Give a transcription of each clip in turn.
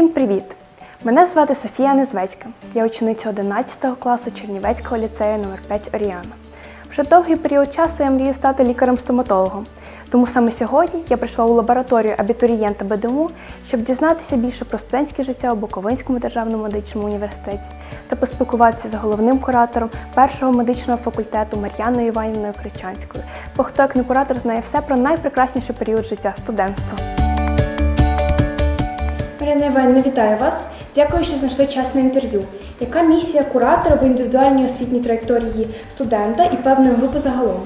Всім привіт! Мене звати Софія Незвецька. Я учениця 11 класу Чернівецького ліцею номер 5 Оріана. Вже довгий період часу я мрію стати лікарем-стоматологом. Тому саме сьогодні я прийшла у лабораторію абітурієнта БДМУ, щоб дізнатися більше про студентське життя у Буковинському державному медичному університеті та поспілкуватися з головним куратором першого медичного факультету Мар'яною Іванівною Кричанською. Бо хто як не куратор знає все про найпрекрасніший період життя студентства. Мар'яна Іванівна, вітаю вас. Дякую, що знайшли час на інтерв'ю. Яка місія куратора в індивідуальній освітній траєкторії студента і певної групи загалом?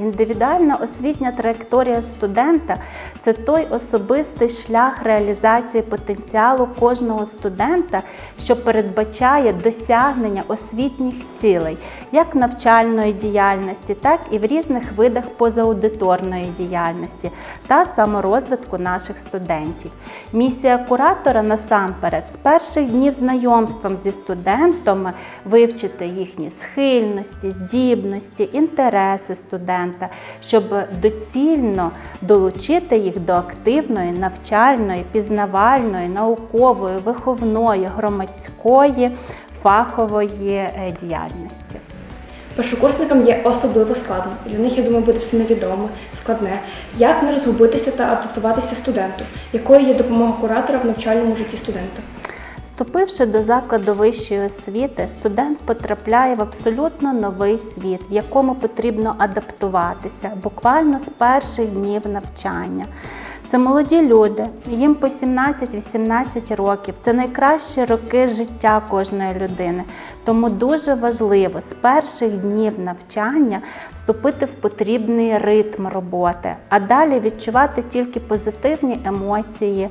Індивідуальна освітня траєкторія студента це той особистий шлях реалізації потенціалу кожного студента, що передбачає досягнення освітніх цілей, як навчальної діяльності, так і в різних видах позаудиторної діяльності та саморозвитку наших студентів. Місія куратора насамперед з перших днів знайомством зі студентами вивчити їхні схильності, здібності, інтереси студента, щоб доцільно долучити їх до активної навчальної, пізнавальної, наукової, виховної, громадської, фахової е, діяльності. Першокурсникам є особливо складно. Для них, я думаю, буде все невідоме, складне. Як не розгубитися та адаптуватися студенту? Якою є допомога куратора в навчальному житті студента? Вступивши до закладу вищої освіти, студент потрапляє в абсолютно новий світ, в якому потрібно адаптуватися буквально з перших днів навчання. Це молоді люди, їм по 17-18 років. Це найкращі роки життя кожної людини. Тому дуже важливо з перших днів навчання вступити в потрібний ритм роботи, а далі відчувати тільки позитивні емоції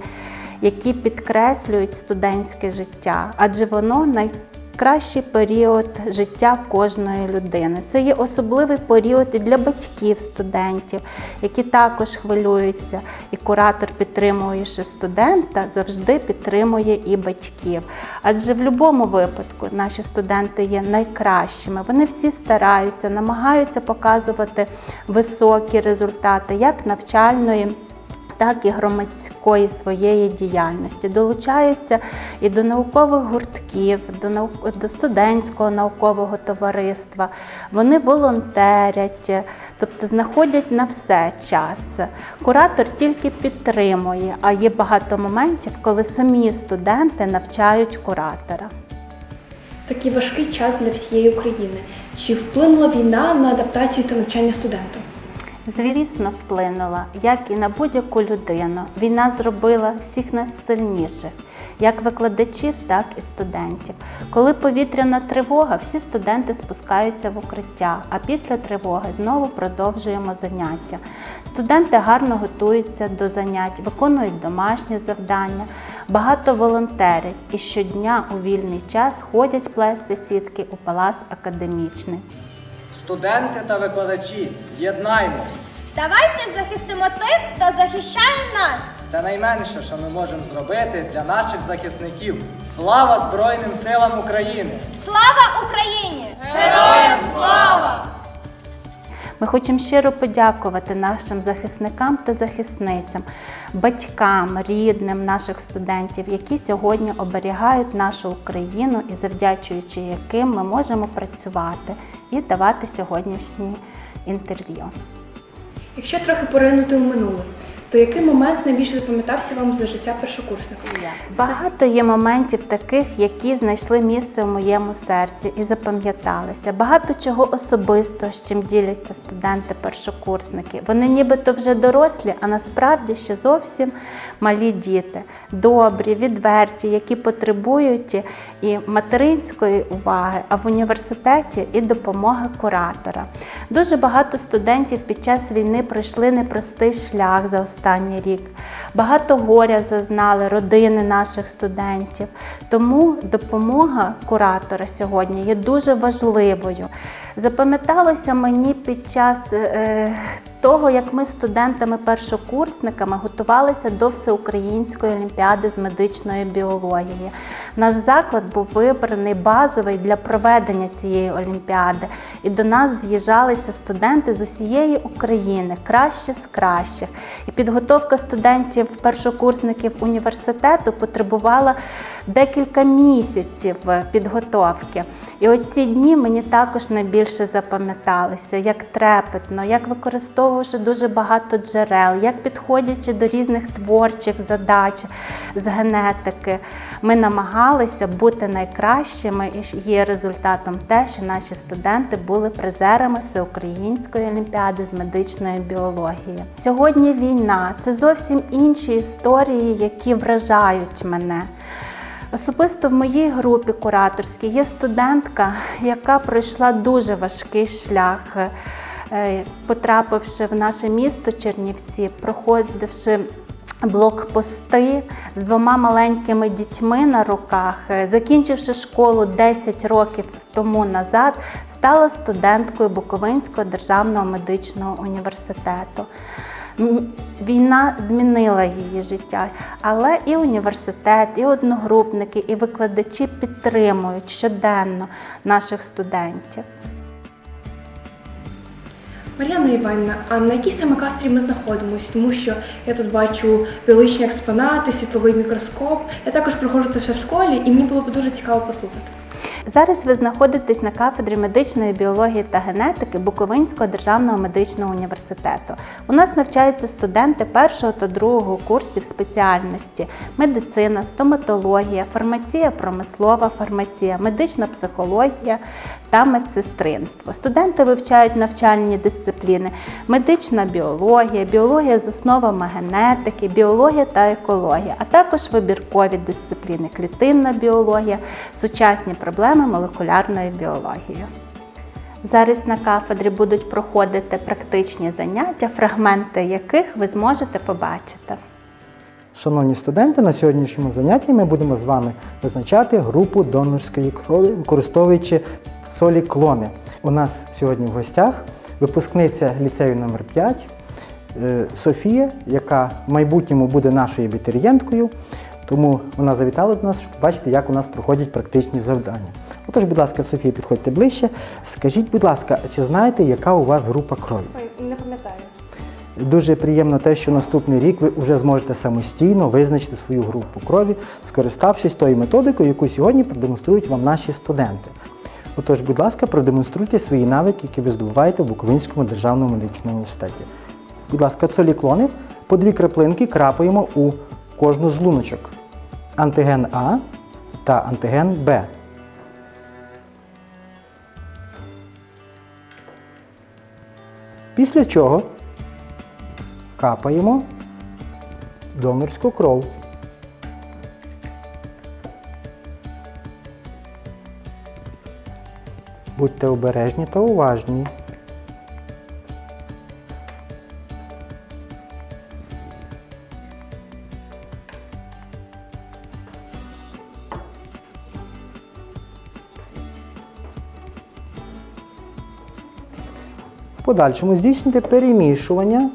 які підкреслюють студентське життя, адже воно найкращий період життя кожної людини. Це є особливий період і для батьків студентів, які також хвилюються. І куратор, підтримуючи студента, завжди підтримує і батьків. Адже в будь-якому випадку наші студенти є найкращими. Вони всі стараються, намагаються показувати високі результати, як навчальної так і громадської своєї діяльності. Долучаються і до наукових гуртків, до наук... до студентського наукового товариства. Вони волонтерять, тобто знаходять на все час. Куратор тільки підтримує, а є багато моментів, коли самі студенти навчають куратора. Такий важкий час для всієї України. Чи вплинула війна на адаптацію та навчання студента? Звісно, вплинула, як і на будь-яку людину. Війна зробила всіх нас сильніших, як викладачів, так і студентів. Коли повітряна тривога, всі студенти спускаються в укриття, а після тривоги знову продовжуємо заняття. Студенти гарно готуються до занять, виконують домашні завдання, багато волонтерять і щодня у вільний час ходять плести сітки у палац академічний. Студенти та викладачі, єднаймось! Давайте захистимо тих, хто захищає нас. Це найменше, що ми можемо зробити для наших захисників. Слава Збройним силам України! Слава Україні! Героям слава! Ми хочемо щиро подякувати нашим захисникам та захисницям, батькам, рідним наших студентів, які сьогодні оберігають нашу Україну і завдячуючи яким ми можемо працювати і давати сьогоднішні інтерв'ю. Якщо трохи поринути в минуле, то який момент найбільше запам'ятався вам за життя першокурсника? Багато є моментів таких, які знайшли місце в моєму серці і запам'яталися. Багато чого особисто, з чим діляться студенти-першокурсники. Вони нібито вже дорослі, а насправді ще зовсім малі діти, добрі, відверті, які потребують і материнської уваги, а в університеті і допомоги куратора. Дуже багато студентів під час війни пройшли непростий шлях за останній рік. Багато горя зазнали родини наших студентів. Тому допомога куратора сьогодні є дуже важливою. Запам'яталося мені під час е, того, як ми студентами-першокурсниками готувалися до всеукраїнської олімпіади з медичної біології. Наш заклад був вибраний базовий для проведення цієї олімпіади, і до нас з'їжджалися студенти з усієї України, краще з кращих. І підготовка студентів-першокурсників університету потребувала декілька місяців підготовки. І оці дні мені також найбільше запам'яталися, як трепетно, як використовувавши дуже багато джерел, як підходячи до різних творчих задач з генетики, ми намагалися бути найкращими, і є результатом те, що наші студенти були призерами всеукраїнської олімпіади з медичної біології. Сьогодні війна це зовсім інші історії, які вражають мене. Особисто в моїй групі кураторській є студентка, яка пройшла дуже важкий шлях, е, потрапивши в наше місто Чернівці, проходивши блокпости з двома маленькими дітьми на руках, е, закінчивши школу 10 років тому назад, стала студенткою Буковинського державного медичного університету. Війна змінила її життя, але і університет, і одногрупники, і викладачі підтримують щоденно наших студентів. Мар'яна Іванівна, а на якій саме кафедрі ми знаходимося? Тому що я тут бачу біологічні експонати, світловий мікроскоп. Я також проходжу це все в школі, і мені було б дуже цікаво послухати. Зараз ви знаходитесь на кафедрі медичної біології та генетики Буковинського державного медичного університету. У нас навчаються студенти першого та другого курсів спеціальності медицина, стоматологія, фармація, промислова фармація, медична психологія та медсестринство. Студенти вивчають навчальні дисципліни: медична біологія, біологія з основами генетики, біологія та екологія, а також вибіркові дисципліни клітинна біологія, сучасні проблеми молекулярної біології. Зараз на кафедрі будуть проходити практичні заняття, фрагменти яких ви зможете побачити. Шановні студенти, на сьогоднішньому занятті ми будемо з вами визначати групу донорської крові, використовуючи солі клони. У нас сьогодні в гостях випускниця ліцею номер 5 е, Софія, яка в майбутньому буде нашою абітурієнткою. Тому вона завітала до нас, щоб побачити, як у нас проходять практичні завдання. Отож, будь ласка, Софія, підходьте ближче. Скажіть, будь ласка, чи знаєте, яка у вас група крові? Ой, не пам'ятаю. Дуже приємно те, що наступний рік ви вже зможете самостійно визначити свою групу крові, скориставшись тою методикою, яку сьогодні продемонструють вам наші студенти. Отож, будь ласка, продемонструйте свої навики, які ви здобуваєте в Буковинському державному медичному університеті. Будь ласка, цоліклони по дві краплинки крапаємо у кожну з луночок. Антиген А та антиген Б. Після чого капаємо донорську кров. Будьте обережні та уважні. Подальшому здійснюйте перемішування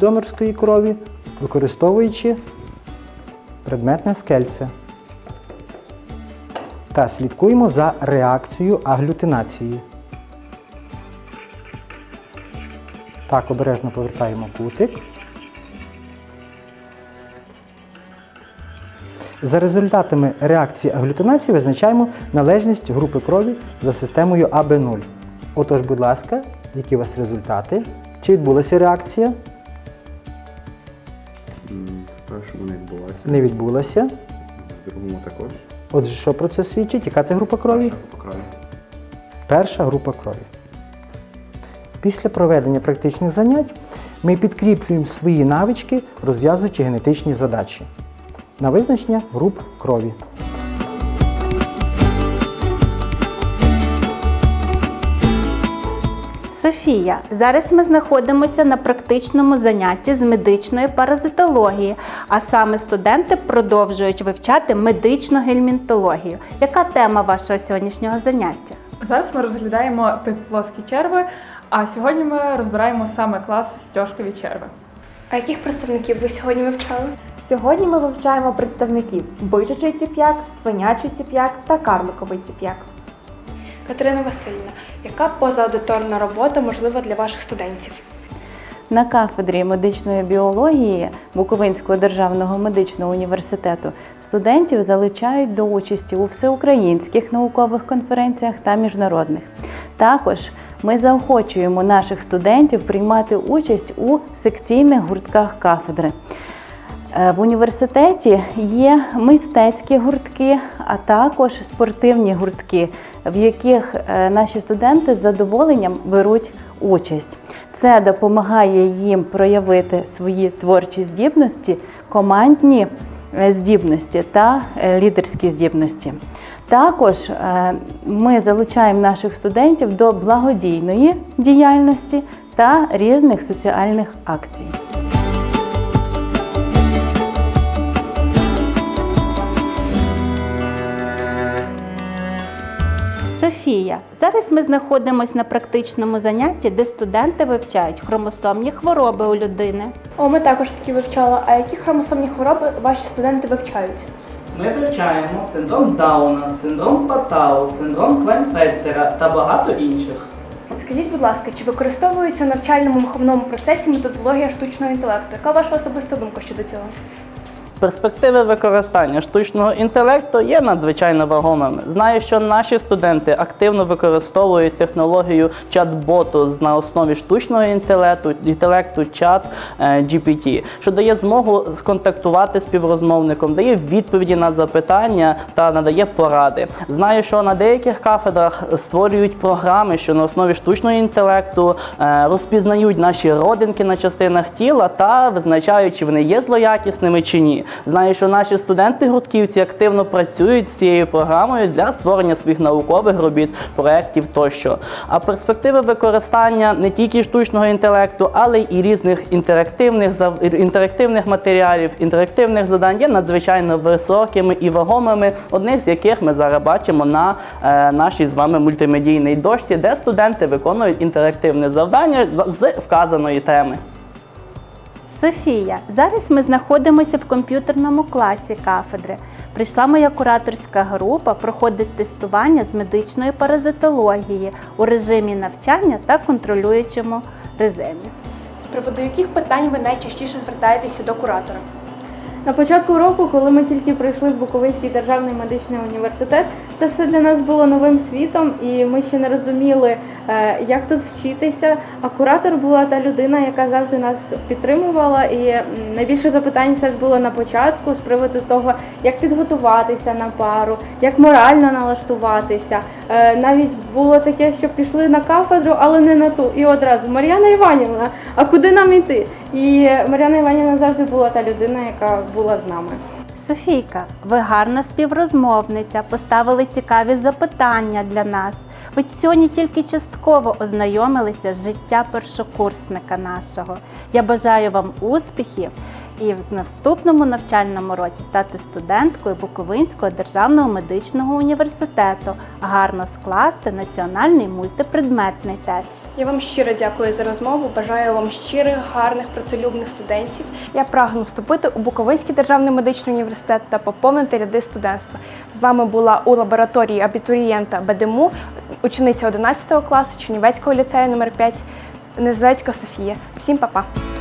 донорської крові, використовуючи предметне скельце. Та слідкуємо за реакцією аглютинації. Так, обережно повертаємо кутик. За результатами реакції аглютинації визначаємо належність групи крові за системою АБ0. Отож, будь ласка, які у вас результати? Чи відбулася реакція? В першому не відбулося, Не відбулася. в другому також. Отже, що про це свідчить? Яка це група крові? Перша по крові. Перша група крові. Після проведення практичних занять ми підкріплюємо свої навички, розв'язуючи генетичні задачі на визначення груп крові. Софія, зараз ми знаходимося на практичному занятті з медичної паразитології, а саме студенти продовжують вивчати медичну гельмінтологію. Яка тема вашого сьогоднішнього заняття? Зараз ми розглядаємо плоскі черви, А сьогодні ми розбираємо саме клас стяжкові черви. А яких представників ви сьогодні вивчали? Сьогодні ми вивчаємо представників бичачий ціп'як, свинячий ціп'як та карликовий ціп'як. Катерина Васильівна, яка позааудиторна робота можлива для ваших студентів? На кафедрі медичної біології Буковинського державного медичного університету студентів залучають до участі у всеукраїнських наукових конференціях та міжнародних. Також ми заохочуємо наших студентів приймати участь у секційних гуртках кафедри. Е, В університеті є мистецькі гуртки, а також спортивні гуртки, в яких е, наші студенти з задоволенням беруть участь. Це допомагає їм проявити свої творчі здібності, командні е, здібності та лідерські здібності. Також ми залучаємо наших студентів до благодійної діяльності та різних соціальних акцій. Софія, зараз ми знаходимося на практичному занятті, де студенти вивчають хромосомні хвороби у людини. О, ми також такі вивчали. А які хромосомні хвороби ваші студенти вивчають? Ми вивчаємо синдром Дауна, синдром Патау, синдром Клайнфельтера та багато інших. Скажіть, будь ласка, чи використовується у навчальному виховному процесі методологія штучного інтелекту? Яка ваша особиста думка щодо цього? Перспективи використання штучного інтелекту є надзвичайно вагомими. Знаю, що наші студенти активно використовують технологію чат-боту на основі штучного інтелекту, інтелекту чат е, GPT, що дає змогу сконтактувати з співрозмовником, дає відповіді на запитання та надає поради. Знаю, що на деяких кафедрах створюють програми, що на основі штучного інтелекту е, розпізнають наші родинки на частинах тіла та визначають, чи вони є злоякісними чи ні. Знаю, що наші студенти-гуртківці активно працюють з цією програмою для створення своїх наукових робіт, проєктів тощо. А перспективи використання не тільки штучного інтелекту, але й різних інтерактивних інтерактивних матеріалів, інтерактивних завдань є надзвичайно високими і вагомими, одних з яких ми зараз бачимо на е, нашій з вами мультимедійній дошці, де студенти виконують інтерактивне завдання з вказаної теми. Софія, зараз ми знаходимося в комп'ютерному класі кафедри. Прийшла моя кураторська група проходить тестування з медичної паразитології у режимі навчання та контролюючому режимі. З приводу яких питань ви найчастіше звертаєтеся до куратора? На початку року, коли ми тільки прийшли в Буковинський державний медичний університет, це все для нас було новим світом, і ми ще не розуміли, е, як тут вчитися. А куратор була та людина, яка завжди нас підтримувала. І найбільше запитань все ж було на початку з приводу того, як підготуватися на пару, як морально налаштуватися. Е, Навіть було таке, що пішли на кафедру, але не на ту. І одразу Мар'яна Іванівна, а куди нам іти? І Мар'яна Іванівна завжди була та людина, яка була з нами. Софійка, ви гарна співрозмовниця, поставили цікаві запитання для нас. Ви сьогодні тільки частково ознайомилися з життя першокурсника нашого. Я бажаю вам успіхів і в наступному навчальному році стати студенткою Буковинського державного медичного університету, гарно скласти національний мультипредметний тест. Я вам щиро дякую за розмову. Бажаю вам щирих, гарних, працелюбних студентів. Я прагну вступити у Буковинський державний медичний університет та поповнити ряди студентства. З вами була у лабораторії абітурієнта БДМУ, учениця 11 класу Чернівецького ліцею номер 5 Незвецька Софія. Всім па-па!